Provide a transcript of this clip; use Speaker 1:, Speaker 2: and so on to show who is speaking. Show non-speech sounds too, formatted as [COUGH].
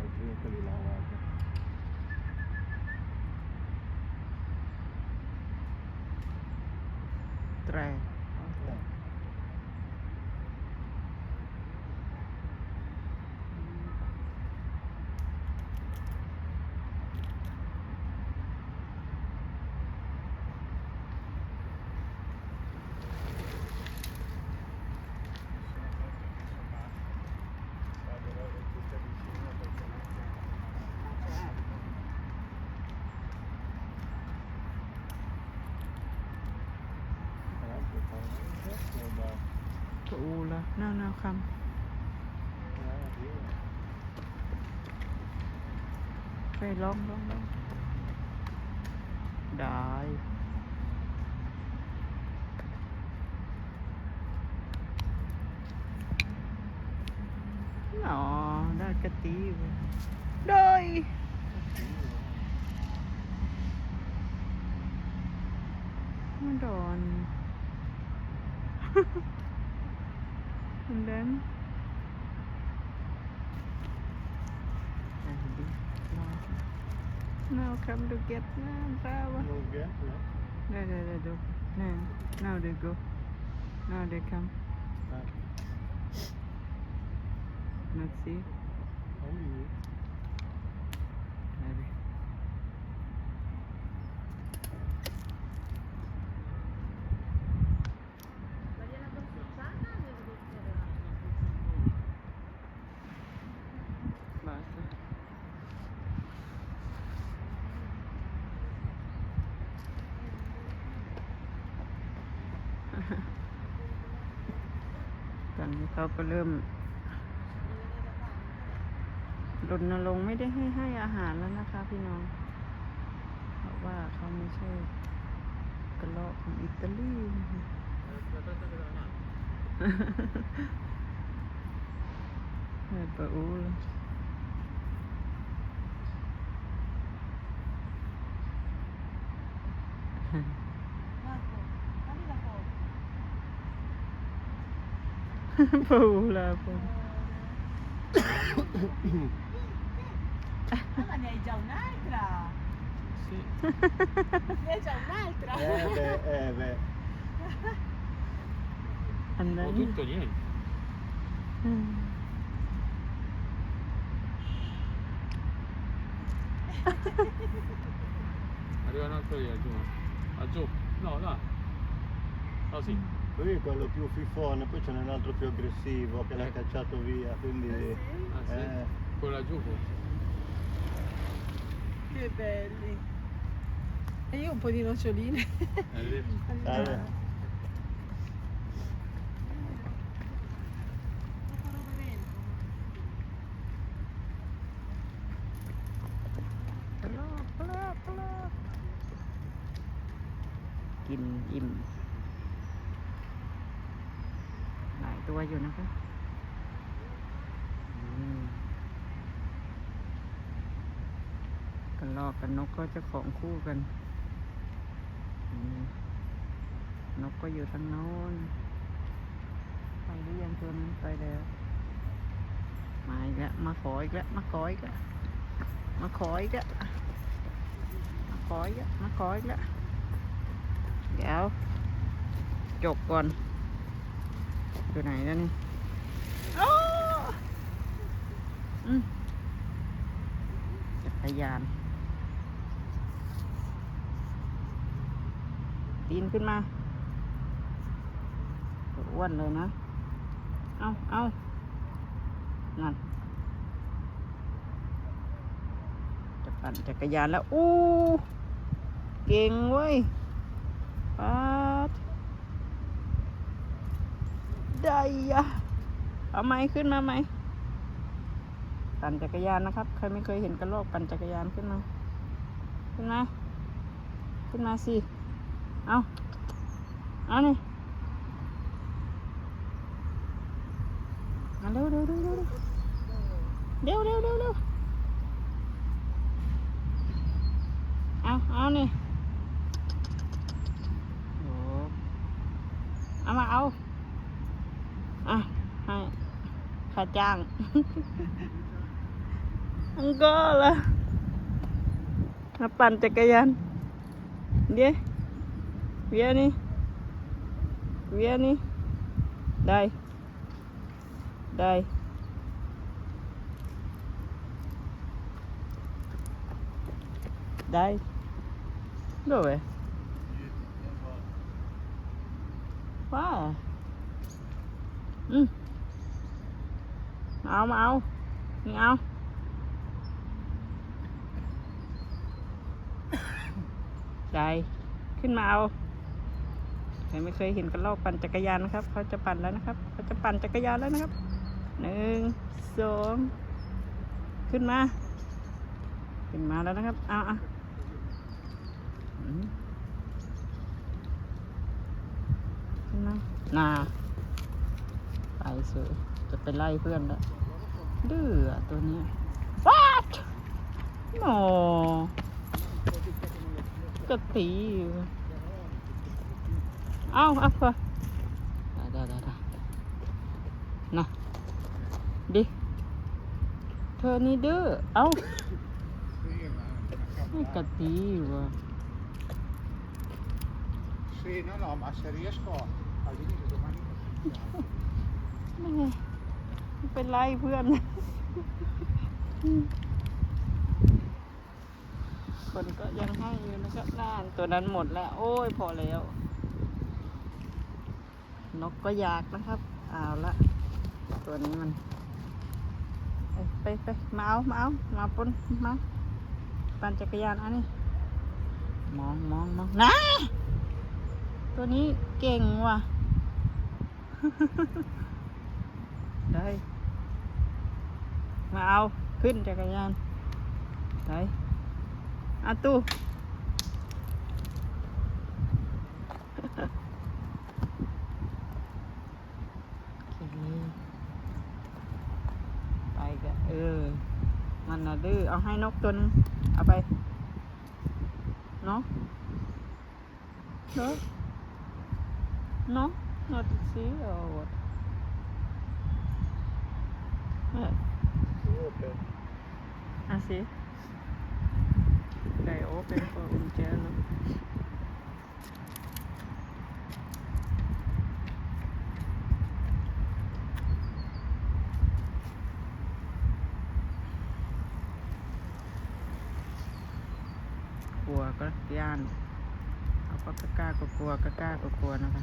Speaker 1: light yung kalilawan try. to all uh, no no
Speaker 2: come very
Speaker 1: long long long die อ๋อได้กระตีได้มันโดน and then now come to get now bravo
Speaker 2: Non
Speaker 1: there there there do. Now now they go. Now they come. Let's see ตอนนี้เขาก็เริ่มรณรงค์ไม่ได้ให้ให้อาหารแล้วนะคะ พี่น้องเพราะว่าเขาไม่ใช่กระลอกของอิตาลีแม่ปะอูเลยปะอูละ Pahula po.
Speaker 3: Ma ne hai già un'altra?
Speaker 2: Sì.
Speaker 3: ne hai già un'altra?
Speaker 2: Eh beh, eh beh.
Speaker 1: Andai.
Speaker 4: Ho tutto niente.
Speaker 1: Mm.
Speaker 4: Arriva un altro lì, giù. Ah, giù. No. No. Oh, sì.
Speaker 2: Lui è quello più fifone, poi ce n'è un altro più aggressivo che l'ha eh. cacciato via, quindi... Eh sì.
Speaker 4: Ah, sì.
Speaker 2: Eh.
Speaker 4: Quella giù forse.
Speaker 3: Che belli. E io un po' di noccioline.
Speaker 2: Eh, [LAUGHS]
Speaker 1: eh. allora. im im ตัวอยู่นะคะกันลอกกันนกก็จะของคู่กัน นกก็อยู่ทางโน้นไปหรือยังตัวนั้นไปแล้วมาอีกแล้วมาขออีกแล้วมาขออีกแล้วมาขออีกแล้วมาขออีกแล้วมาขออีกแล้วเดี๋ยวจบก่อน อยู่ไหนแล้วนี่อ้ออืมจักรยาน ตีนขึ้นมาอ้วนเลยนะ เอาเอานั่นจะปั่นจักรยานแล้ว อู้ เก่งเว้ยปัด ได้ยะเอาไหมขึ้นมาไหมปั่นจักรยานนะครับ ใครไม่เคยเห็นกระโลกปั่นจักรยานขึ้นมา ขึ้นมา ขึ้นมาสิ เอาเอานี่มาเร็วเร็วเร็วเร็วเร็วเร็วเร็วเร็ว เอาเอานี่โอ้เอามาเอา อะให้ค่าจ้างออังก็ละมาปั่นจักรยานเดี๋ยวเวียนี่เวียนี่ได้ได้ได้ Dove? Qua à? Ừ. Mà ao mà ao. Nhìn ao. Đây. ขึ้นมาเอาใครไม่เคยเห็นกันลอกปั่นจักรยานนะครับ เขาจะปั่นแล้วนะครับ เขาจะปั่นจักรยานแล้วนะครับหนึ่งสองขึ้นมา ขึ้นมาแล้วนะครับเอาอาอืมขึ้นมาน่า ไปสวยจะไปไล่เพื่อนแล้วดื้อตัวนี้ย What โนก็ตีเอาเอาเพื่อได้ได้ได้ได้นะดิเธอนี่ดื้อเอาไม่กะตีอยู่อะ
Speaker 5: Sì, no, no, ma se riesco Al inicio,
Speaker 1: ไม่ไงเป็นไรเพื่อน คนก็ยังให้อยู่นะครับน่านตัวนั้นหมดแล้ว โอ้ยพอแล้ว นกก็อยากนะครับเอาละตัวนี้มัน ไปไปไปมาเอามาเอามาปนมาปั่นจักรยานอันนี้มองมองมองนะตัวนี้เก่งว่ะ ได้มาเอาขึ้นจักรยานได้อาตู้โอเคไปกันเออ มันน่ะดื้อเอาให้นกตัวนึงเอาไป เนาะเนาะเนาะ not to see or what อ
Speaker 2: อ
Speaker 1: อะสิไดโอเป็นโฟอินเจอร์กกลัวก็ย่าน เอาก็กล้าก็กลัวก็กล้าก็กลัวนะคะ